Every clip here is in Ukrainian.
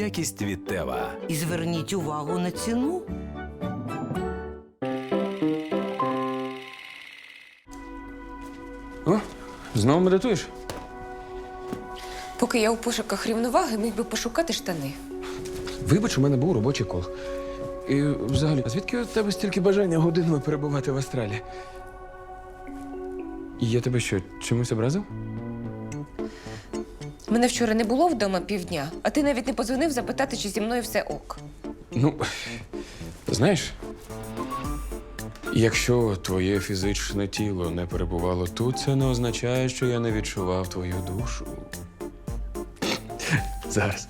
якість від Тева. І зверніть увагу на ціну. О, знову медитуєш? Поки я у пошуках рівноваги, міг би пошукати штани. Вибач, у мене був робочий кол. І взагалі, а звідки у тебе стільки бажання годинами перебувати в Австралії? І Я тебе що, чимось образив? Мене вчора не було вдома півдня, а ти навіть не подзвонив запитати, чи зі мною все ок. Ну, знаєш, якщо твоє фізичне тіло не перебувало тут, це не означає, що я не відчував твою душу. Зараз.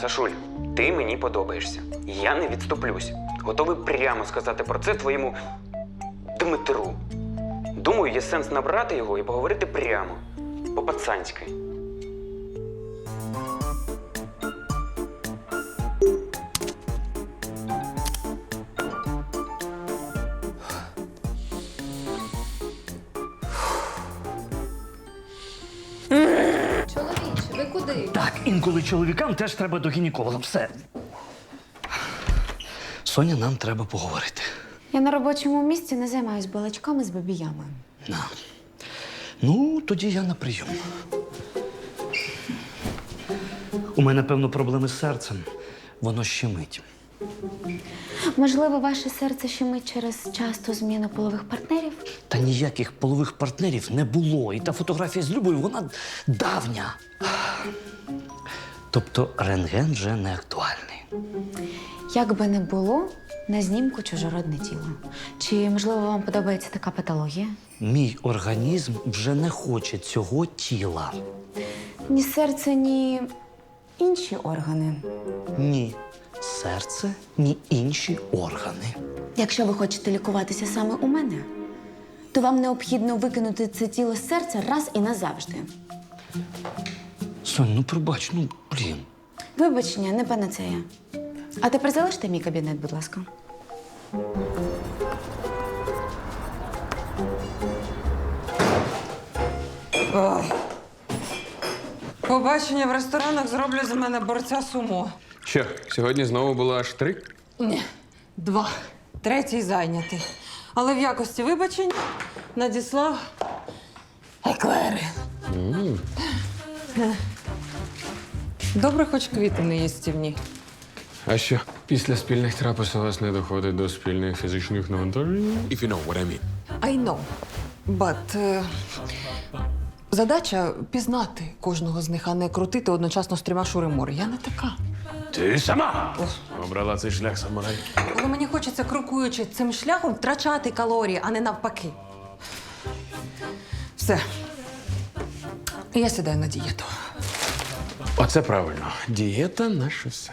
Сашуль, ти мені подобаєшся. Я не відступлюсь. Готовий прямо сказати про це твоєму Дмитру. Думаю, є сенс набрати його і поговорити прямо, по-пацанськи. Інколи чоловікам теж треба до гінеколога. Все. Соня, нам треба поговорити. Я на робочому місці не займаюсь балачками з бабіями. На. Ну, тоді я на прийом. У мене, певно, проблеми з серцем. Воно щемить. Можливо, ваше серце щемить через часту зміну полових партнерів? Та ніяких полових партнерів не було. І та фотографія з Любою, вона давня. Тобто рентген вже не актуальний. Як би не було, на знімку чужородне тіло. Чи, можливо, вам подобається така патологія? Мій організм вже не хоче цього тіла. Ні серце, ні інші органи. Ні серце, ні інші органи. Якщо ви хочете лікуватися саме у мене, то вам необхідно викинути це тіло з серця раз і назавжди. Сонь, ну пробач, ну блін. Вибачення, не панацея. А тепер залиште мій кабінет, будь ласка. Побачення в ресторанах зроблять з мене борця сумо. Що, сьогодні знову було аж три? Ні, два. Третій зайнятий. Але в якості вибачень надіслав еклери. Е. Добре, хоч квіти не їстівні. А що, після спільних трапез у вас не доходить до спільних фізичних навантажень? If you know what I mean. I know. But, е, задача пізнати кожного з них, а не крутити одночасно з трьома шуримори. Я не така. Ти сама обрала цей шлях самурай. Але мені хочеться, крокуючи цим шляхом, втрачати калорії, а не навпаки. Все. Я сідаю на дієту. Оце правильно. Дієта наше все.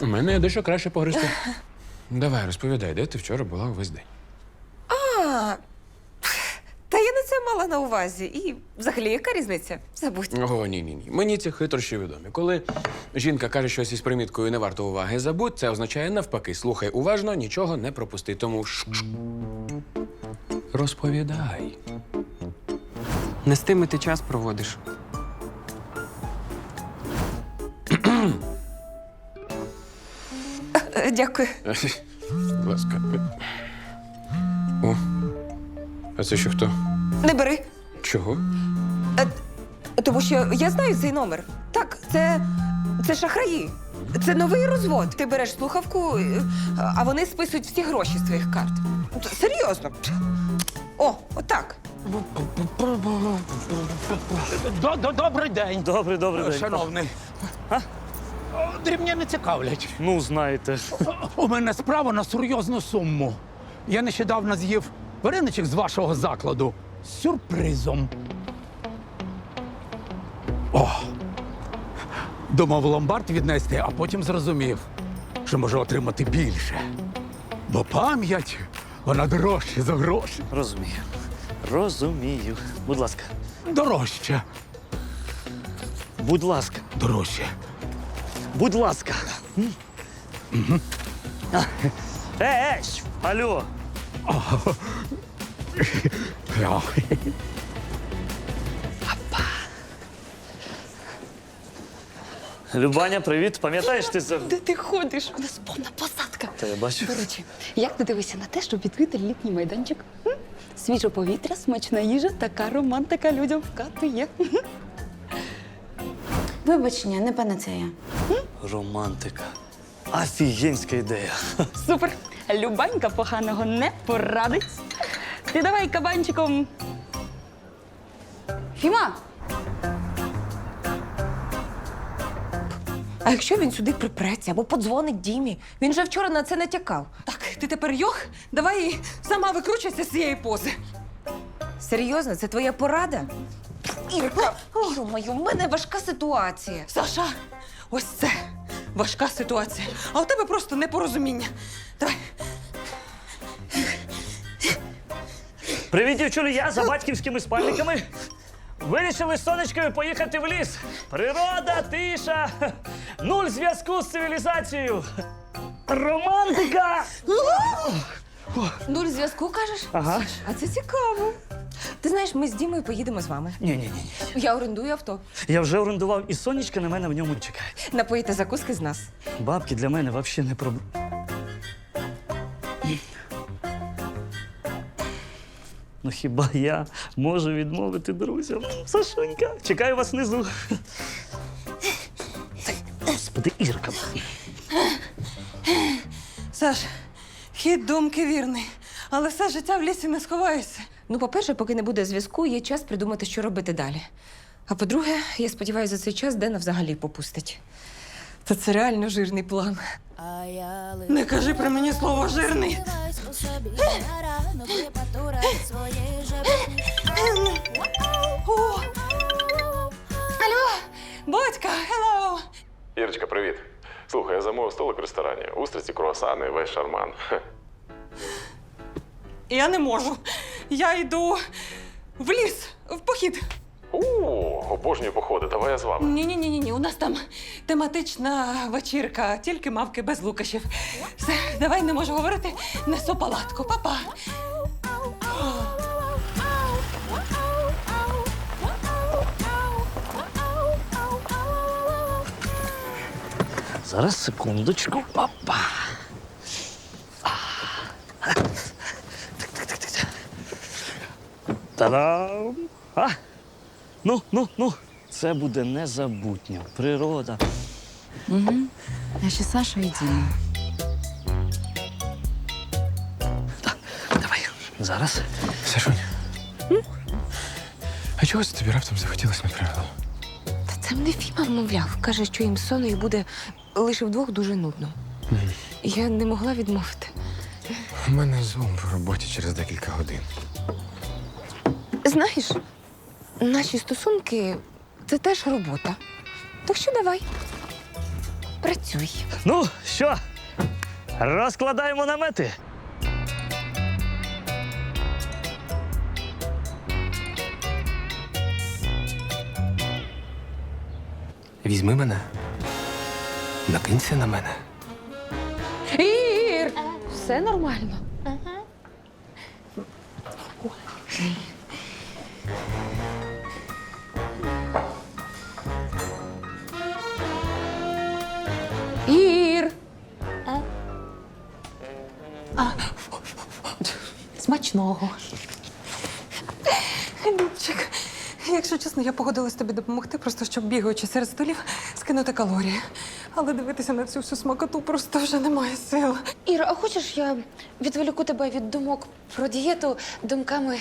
У мене є дещо краще погризти. Давай, розповідай, де ти вчора була увесь день. Та я не це мала на увазі. І взагалі, яка різниця? Забудь. О, ні, ні, ні. Мені ці хитрощі відомі. Коли жінка каже щось із приміткою не варто уваги, забудь, це означає навпаки. Слухай уважно, нічого не пропусти. Тому ш-ш. Розповідай. Не з тими ти час проводиш. Е, Дякую. Будь ласка. О. А це ще хто? Не бери. Чого? Тому що я знаю цей номер. Так, це, це шахраї. Це новий розвод. Ти береш слухавку, е, а вони списують всі гроші з твоїх карт. Серйозно. О, отак. До- до- Добрий день, Добрий, добрий день. шановний. О, Дрібні не цікавлять. Ну, знаєте. У мене справа на серйозну суму. Я нещодавно з'їв вареничок з вашого закладу з сюрпризом. О! Думав ломбард віднести, а потім зрозумів, що можу отримати більше. Бо пам'ять, вона дорожча за гроші. Розумію. Розумію. Будь ласка. Дорожча. Будь ласка, Дорожче. будь ласка. М? А, Е, е, щ, алло. Я. Любаня, привіт. Пам'ятаєш ти за. Де ти ходиш? У нас повна посадка. Та я бачу. До речі, як ти дивишся на те, щоб відкрити літній майданчик? М? Свіже повітря, смачна їжа, така романтика людям в хату є. Вибачення, не панацея. Романтика. Офігенська ідея. Супер! Любанька поганого не порадить. Ти давай кабанчиком. Фіма! А якщо він сюди припреться або подзвонить Дімі? Він же вчора на це натякав. Так, ти тепер йох? Давай сама викручуйся з цієї пози. Серйозно, це твоя порада? Ірка, ё-моё, в мене важка ситуація. Саша, ось це важка ситуація. А у тебе просто непорозуміння. Давай. Привіт, дівчули, я за батьківськими спальниками. Вирішили з сонечкою поїхати в ліс. Природа, тиша, нуль зв'язку з цивілізацією. Романтика! Нуль зв'язку кажеш? Ага. А це цікаво. Ти знаєш, ми з Дімою поїдемо з вами. Ні, ні, ні, ні. Я орендую авто. Я вже орендував і сонечка на мене в ньому чекає. Напоїти закуски з нас. Бабки для мене взагалі не проблема. Ну хіба я можу відмовити друзям? Сашунька, чекаю вас внизу. Господи, Ірка. Саш, хід думки вірний, але все життя в лісі не сховаєшся. Ну, по-перше, поки не буде зв'язку, є час придумати, що робити далі. А по-друге, я сподіваюся, за цей час Дена взагалі попустить. Та це реально жирний план. Не кажи про мені слово жирний. О! Алло, батька, hello! Ірочка, привіт. Слухай, я замовив столик в ресторані. Устриці, круасани, весь шарман. Я не можу. Я йду в ліс, в похід. У, обожнюю походи, давай я з вами. Ні, ні, ні, ні, ні. У нас там тематична вечірка, тільки мавки без лукашів. Все, давай не можу говорити. Несу палатку, папа. Зараз секундочку. Опа. Так-так-так-так. Та-дам! А? Ну, ну, ну. Це буде незабутньо. Природа. Наші Саша і Діма. Давай. Зараз. Сашунь. А чого це тобі раптом захотілося на природу? Та це мене Фіма вмовляв. Каже, що їм з соною буде лише вдвох дуже нудно. Я не могла відмовити. У мене зум в роботі через декілька годин. Знаєш, наші стосунки це теж робота. Так що давай. Працюй. Ну, що? Розкладаємо намети. Візьми мене. Накинься на мене. Ір! Все нормально. Ір! Смачного. Любчик, якщо чесно, я погодилась тобі допомогти, просто щоб бігаючи серед столів, скинути калорії. Але дивитися на цю всю смакоту просто вже немає сил. Іра, а хочеш я відволіку тебе від думок про дієту думками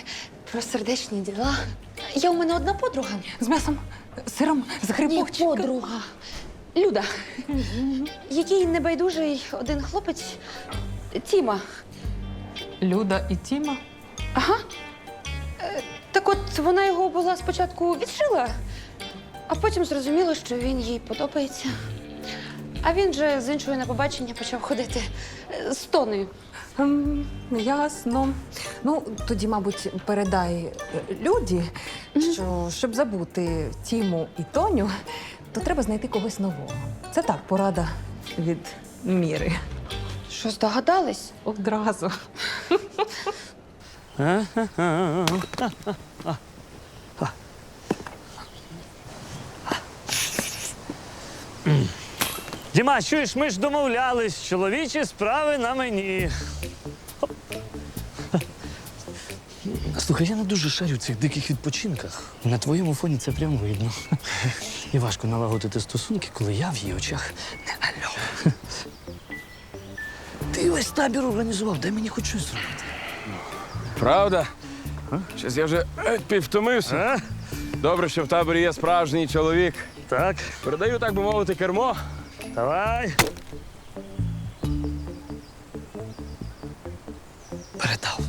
про сердечні діла? Я у мене одна подруга. З м'ясом, сиром, з Ні, грибочком. подруга. Люда, який небайдужий один хлопець Тіма. Люда і Тіма. Ага. Е, Так от вона його була спочатку відшила, а потім зрозуміла, що він їй подобається. А він же з іншої на побачення почав ходити е, з тоною. Ем, ясно. Ну, тоді, мабуть, передай е, Люді, що щоб забути Тіму і Тоню, то треба знайти когось нового. Це так, порада від міри. Що здогадались? Одразу. Діма, чуєш, ми ж домовлялись, чоловічі справи на мені. Слухай, я не дуже шарю в цих диких відпочинках. На твоєму фоні це прямо видно. І важко налагодити стосунки, коли я в її очах не альо. Ти весь табір організував, дай мені хоч щось зробити. Правда? Щось я вже е, півтомився. Добре, що в таборі є справжній чоловік. Так, Передаю, так би мовити, кермо. Давай. Передав.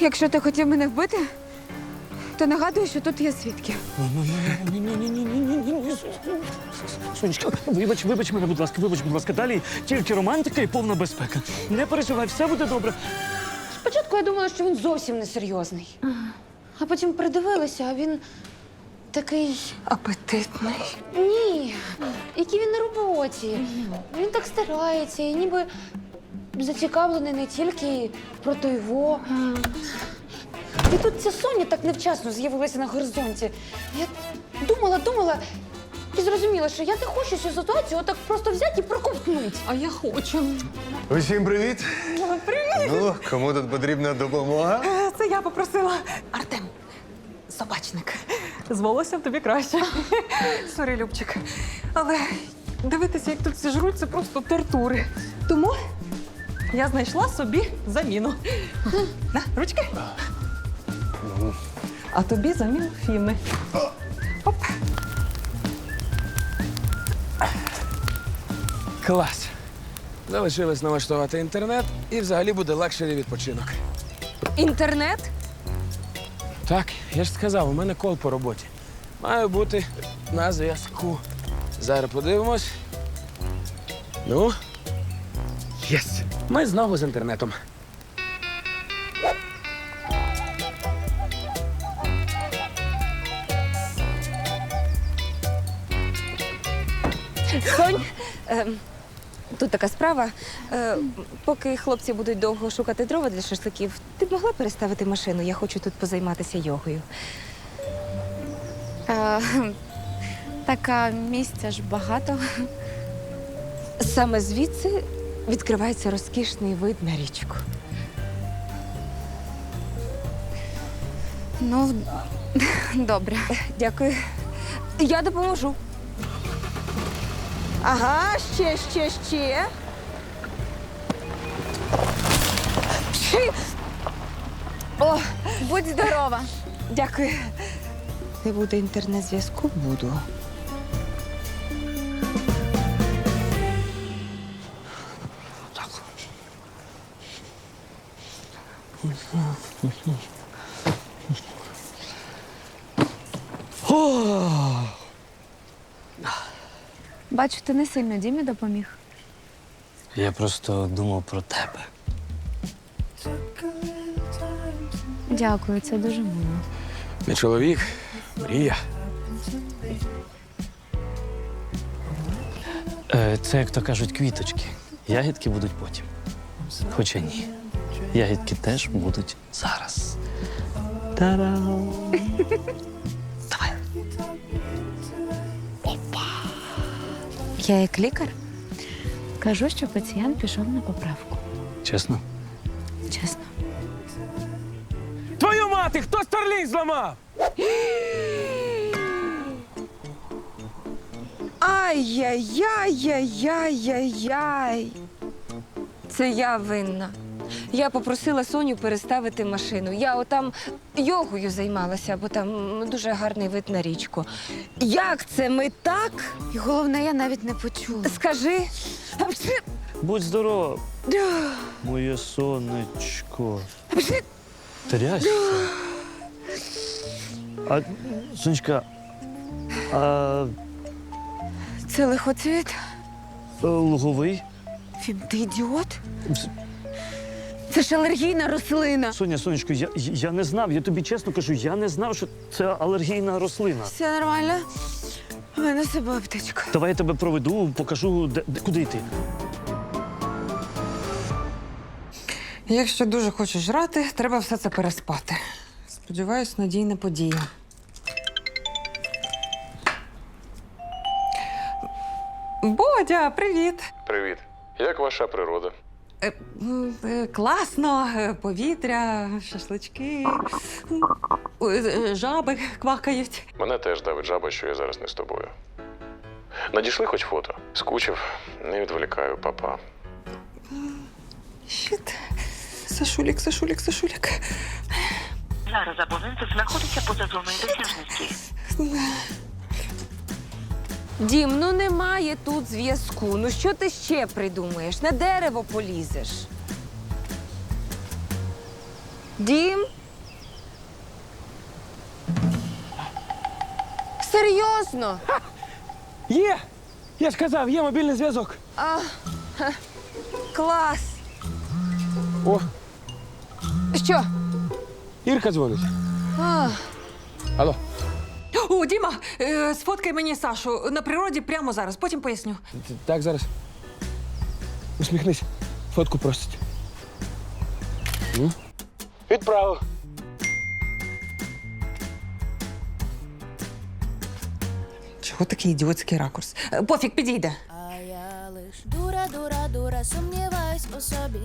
Якщо ти хотів мене вбити, то нагадую, що тут є свідки. Ні-ні-ні-ні-ні-ні-ні. Сонечка, вибач, вибач мене, будь ласка, вибач, будь ласка. Далі тільки романтика і повна безпека. Не переживай, все буде добре. Спочатку я думала, що він зовсім несерйозний. А потім придивилася, а він такий. Апетитний. Ні, який він на роботі. Він так старається і ніби зацікавлений не тільки проти його. І тут ця Соня так невчасно з'явилася на горизонті. Я думала, думала і зрозуміла, що я не хочу цю ситуацію отак просто взяти і проковтнути. А я хочу. Усім привіт! Привіт! Ну, кому тут потрібна допомога? Е, Це я попросила. Артем, собачник. З волоссям тобі краще. Сорі, Любчик. Але дивитися, як тут всі жруть, це просто тортури. Тому я знайшла собі заміну. На, ручки. А тобі заміну Фіми. Оп. Клас. Залишилось налаштувати інтернет і взагалі буде лакшері відпочинок. Інтернет? Так, я ж сказав, у мене кол по роботі. Маю бути на зв'язку. Зараз подивимось. Ну. Єс! Ми знову з інтернетом. Сонь, е, тут така справа. Е, поки хлопці будуть довго шукати дрова для шашликів, ти б могла переставити машину? Я хочу тут позайматися йогою. Е, така місця ж багато. Саме звідси відкривається розкішний вид на річку. Ну, добре. Дякую. Я допоможу. Ага, ще, ще, ще. Ще. О, Будь здорова. дякую. Не буде інтернет-зв'язку, буду. Бачу, ти не сильно Дімі допоміг. Я просто думав про тебе. Дякую, це дуже мило. Не чоловік, мрія. Е, Це, як то кажуть, квіточки. Ягідки будуть потім. Хоча ні. Ягідки теж будуть зараз. Та-дам! Я як лікар кажу, що пацієнт пішов на поправку. Чесно? Чесно. Твою мати, хто старлінь зламав? Ай-яй-яй-яй-яй-яй. Це я винна. Я попросила Соню переставити машину. Я отам йогою займалася, бо там дуже гарний вид на річку. Як це ми так? І головне, я навіть не почула. Скажи. Будь здоров, моє сонечко. Трясся. А, сонечка, а Це лихоцвіт? луговий? Фім, ти ідіот? Це ж алергійна рослина. Соня, сонечко, я, я не знав, я тобі чесно кажу, я не знав, що це алергійна рослина. Все нормально? У мене з собою аптечка. Давай я тебе проведу, покажу, де, де- куди йти. Якщо дуже хочеш жрати, треба все це переспати. Сподіваюсь, надійна подія. Бодя, привіт! Привіт. Як ваша природа? Е, е, класно, е, повітря, шашлички, ой, е, жаби квакають. Мене теж давить жаба, що я зараз не з тобою. Надійшли хоч фото. Скучив, не відволікаю, папа. Щит. Сашулік, Сашулік, Сашулік. Зараз абонент знаходиться поза зоною досяжності. Дім, ну немає тут зв'язку. Ну що ти ще придумаєш? На дерево полізеш. Дім? Серйозно? Є! Я ж казав, є мобільний зв'язок. А, ха, клас. О, Що? Ірка дзвонить. А, Алло. О, Діма, е, сфоткай мені Сашу на природі прямо зараз, потім поясню. Т- Так, зараз. Усміхнись. Фотку просить. Відправив. Чого такий ідіотський ракурс? Е, Пофіг, підійде. А я лиш дура, дура, дура, сумніваюсь у собі.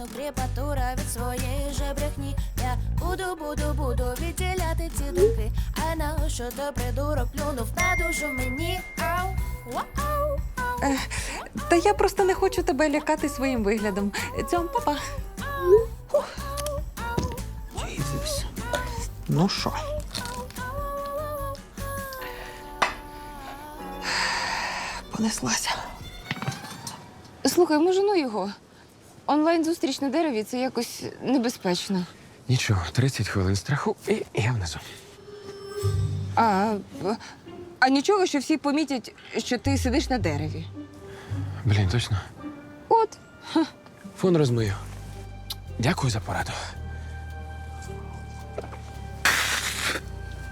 Ранок кріпатура від своєї же брехні. Я буду, буду, буду відділяти ці думки. А на що то придурок плюнув на душу мені. Ау, вау, ау. Та я просто не хочу тебе лякати своїм виглядом. Цьом, папа. Ну що? Понеслася. Слухай, може, ну його. Онлайн-зустріч на дереві це якось небезпечно. Нічого, 30 хвилин страху і я внизу. а, а нічого, що всі помітять, що ти сидиш на дереві. Блін, точно. От. Фон розмию. Дякую за пораду.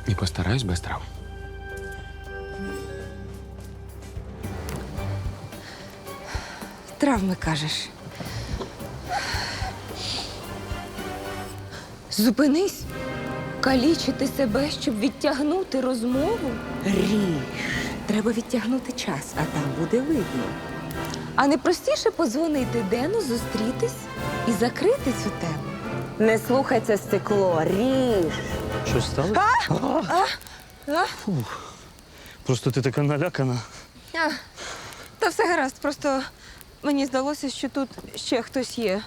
І постараюсь без травм. Травми кажеш. Зупинись. Калічити себе, щоб відтягнути розмову? Ріж. Треба відтягнути час, а там буде видно. А не простіше подзвонити Дену, зустрітись і закрити цю тему. Не слухай це стекло, ріж. Щось сталося? Фух. Просто ти така налякана. А, та все гаразд, просто мені здалося, що тут ще хтось є.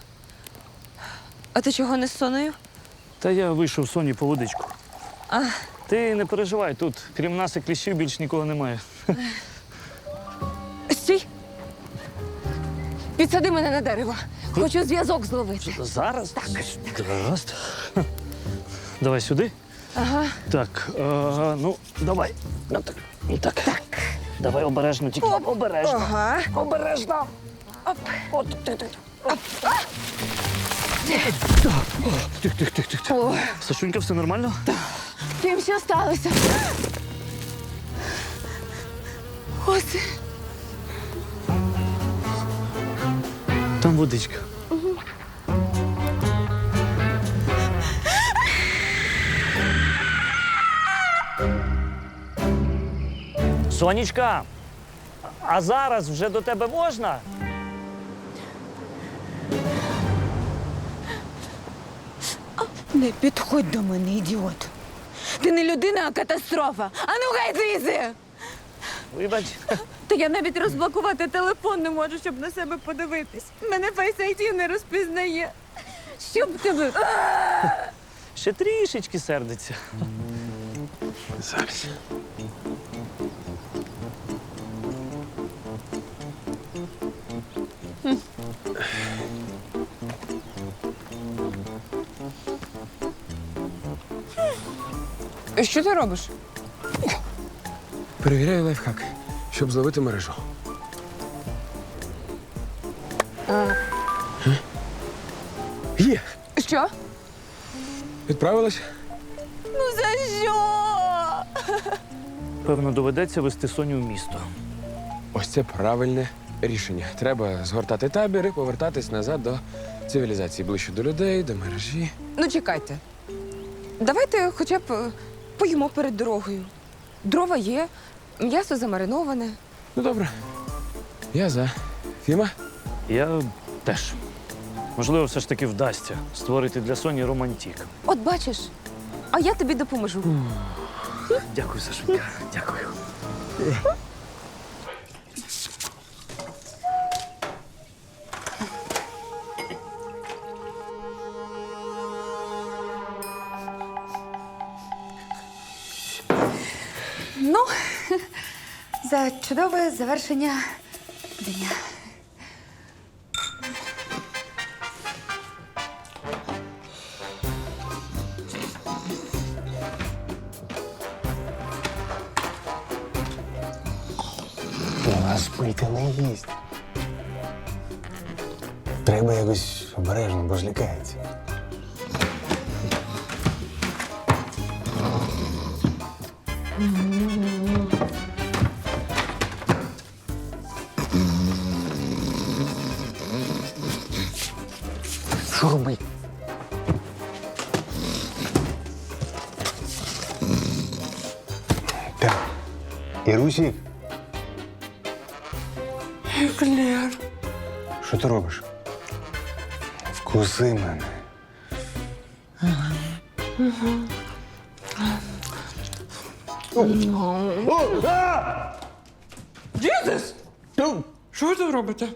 А ти чого не з соною? Та я вийшов Соні по водичку. А. Ти не переживай, тут крім нас і кліщів більш нікого немає. Стій! Підсади мене на дерево. Хочу зв'язок зловити. Зараз? Так. Гаразд. Давай сюди. Ага. Так, е, ну, давай. Ну, Так. ну, так. так. Давай обережно, тільки обережно. Ага. Обережно. От, ти, ти. Тих, тих, тих, тих. О, Сашунька, все нормально? Тим, що сталося? Ось. Там водичка. Сонечка, а зараз вже до тебе можна? Не підходь до мене, ідіот. Ти не людина, а катастрофа. А ну гай звідси! Вибач. Та я навіть розблокувати телефон не можу, щоб на себе подивитись. Мене Face ID не розпізнає. Щоб тебе. Ще трішечки сердиться. Зараз. Що ти робиш? Перевіряю лайфхак, щоб зловити мережу. Е? Є! Що? Відправилась? Ну за що? Певно, доведеться вести Соню в місто. Ось це правильне рішення. Треба згортати табір і повертатись назад до цивілізації, ближче до людей, до мережі. Ну, чекайте. Давайте хоча б е, поїмо перед дорогою. Дрова є, м'ясо замариноване. Ну добре. Я за. Фіма? Я теж. Можливо, все ж таки вдасться створити для Соні романтик. От бачиш, а я тобі допоможу. Дякую, Сашенька. Дякую. чудове завершення дня. У нас пити не їсть. Треба якось обережно, бо ж лякається. Що Ірусік. Еклер. Що ти робиш? Вкуси мене. Дідес! Що ви тут робите?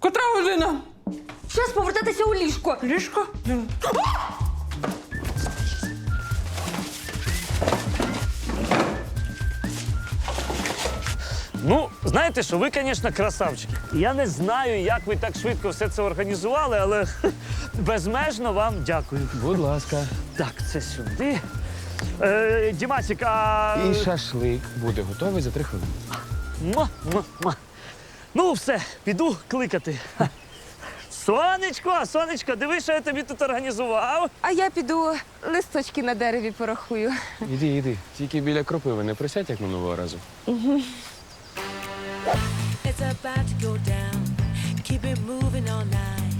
Котра година? Час повертатися у ліжко. Ліжко? Ну, знаєте що, ви, звісно, красавчики. Я не знаю, як ви так швидко все це організували, але безмежно вам дякую. Будь ласка. Так, це сюди. Е, Дімасік, а. І шашлик буде готовий за три хвилини. Ма, ма, ма. Ну, все, піду кликати. Сонечко, сонечко, диви, що я тобі тут організував. А я піду листочки на дереві порахую. Іди, іди. Тільки біля кропиви не присядь, як минулого разу. It's about to go down. Keep it moving all night.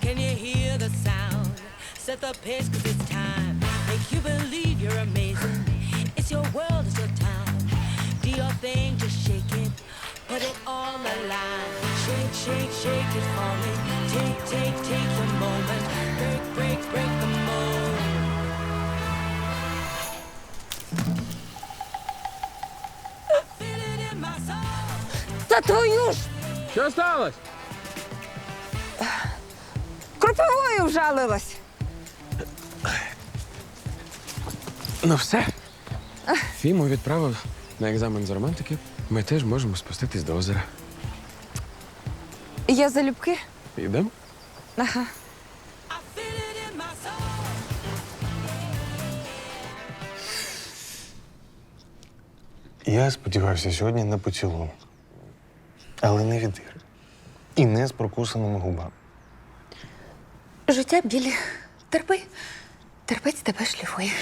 Can you hear the sound? Set the pace cause it's time. Make you believe you're amazing. It's your world, it's your time. Do your thing, just shake it. Put it on the line. Shake, shake, shake it for me. Take, take, take your moment. Break, break, break the mold. Та твою ж Що сталося? кропивою вжалилась. Ну все. Фіму відправив на екзамен з романтики. Ми теж можемо спуститись до озера. Я залюбки. Йдемо? Ага. Я сподівався сьогодні на поцілунок. Але не від Іри. І не з прокусаними губами. Життя білі. Терпи. Терпець тебе шліфує.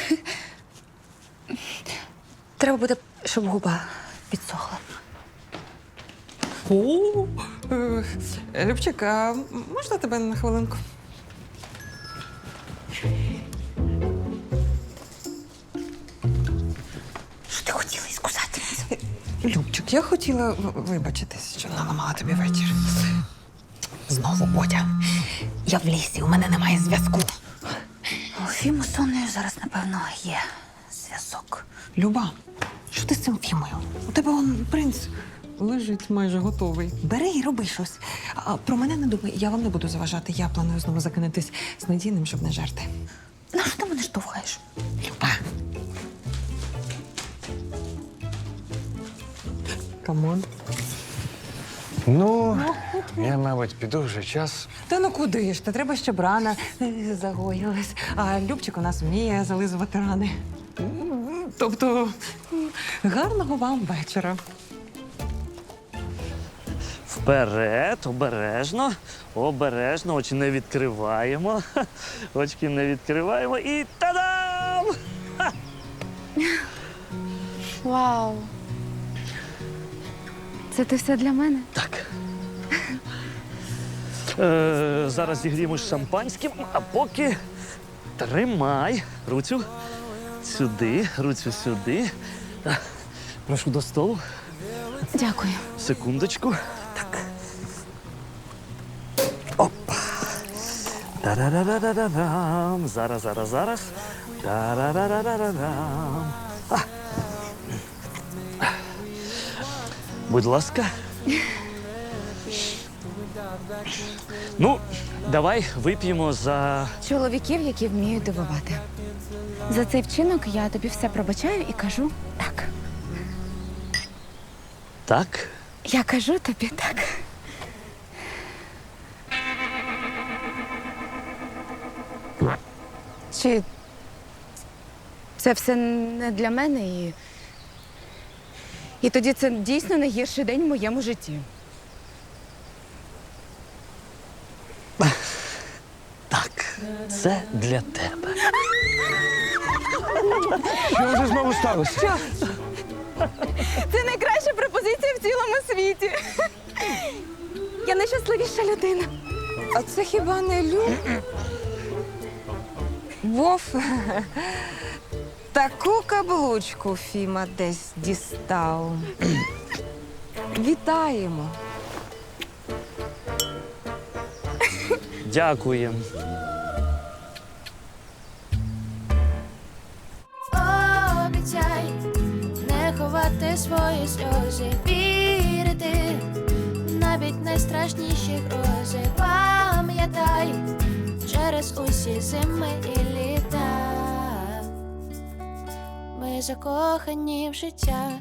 Треба буде, щоб губа підсохла. О, е, Любчик, а можна тебе на хвилинку? Що ти хотіла іскусати? Любчик, я хотіла вибачитись, що наламала тобі вечір. Знову Бодя. Я в лісі, у мене немає зв'язку. У Фіму з Сонею зараз, напевно, є зв'язок. Люба, що ти з цим фімою? У тебе он принц лежить майже готовий. Бери і роби щось. А про мене не думай, я вам не буду заважати. Я планую знову закинутись з надійним, щоб не жерти. На що ти мене штовхаєш? Люба. Камон. Ну, я, мабуть, піду вже час. Та ну куди ж? Та треба, щоб рана е, загоїлась. А Любчик у нас вміє зализувати рани. Тобто, м, гарного вам вечора. Вперед, обережно, обережно, очі не відкриваємо. Очки не відкриваємо і та-дам! Вау. Це ти все для мене? Так. Е, зараз зігріємо шампанським, а поки тримай руцю сюди, руцю сюди. Так, Прошу до столу. Дякую. Секундочку. Так. Опа. Та-ра-ра-ра-ра-рам. Зараз, зараз, зараз. Та-ра-ра-ра-ра-рам. Будь ласка. Ну, давай вип'ємо за. Чоловіків, які вміють дивувати. За цей вчинок я тобі все пробачаю і кажу так. Так. Я кажу тобі так. Чи це все не для мене і. І тоді це дійсно найгірший день в моєму житті. Так. Це для тебе. Що вже знову сталося? Це найкраща пропозиція в цілому світі. Я найщасливіша людина. А це хіба не Лю? Вов, таку каблучку Фіма десь дістав. Вітаємо. Дякуємо. Обіцяй не ховати свої сльози, вірити навіть найстрашніші грози. Пам'ятай через усі зими і літа. Закохані в життя,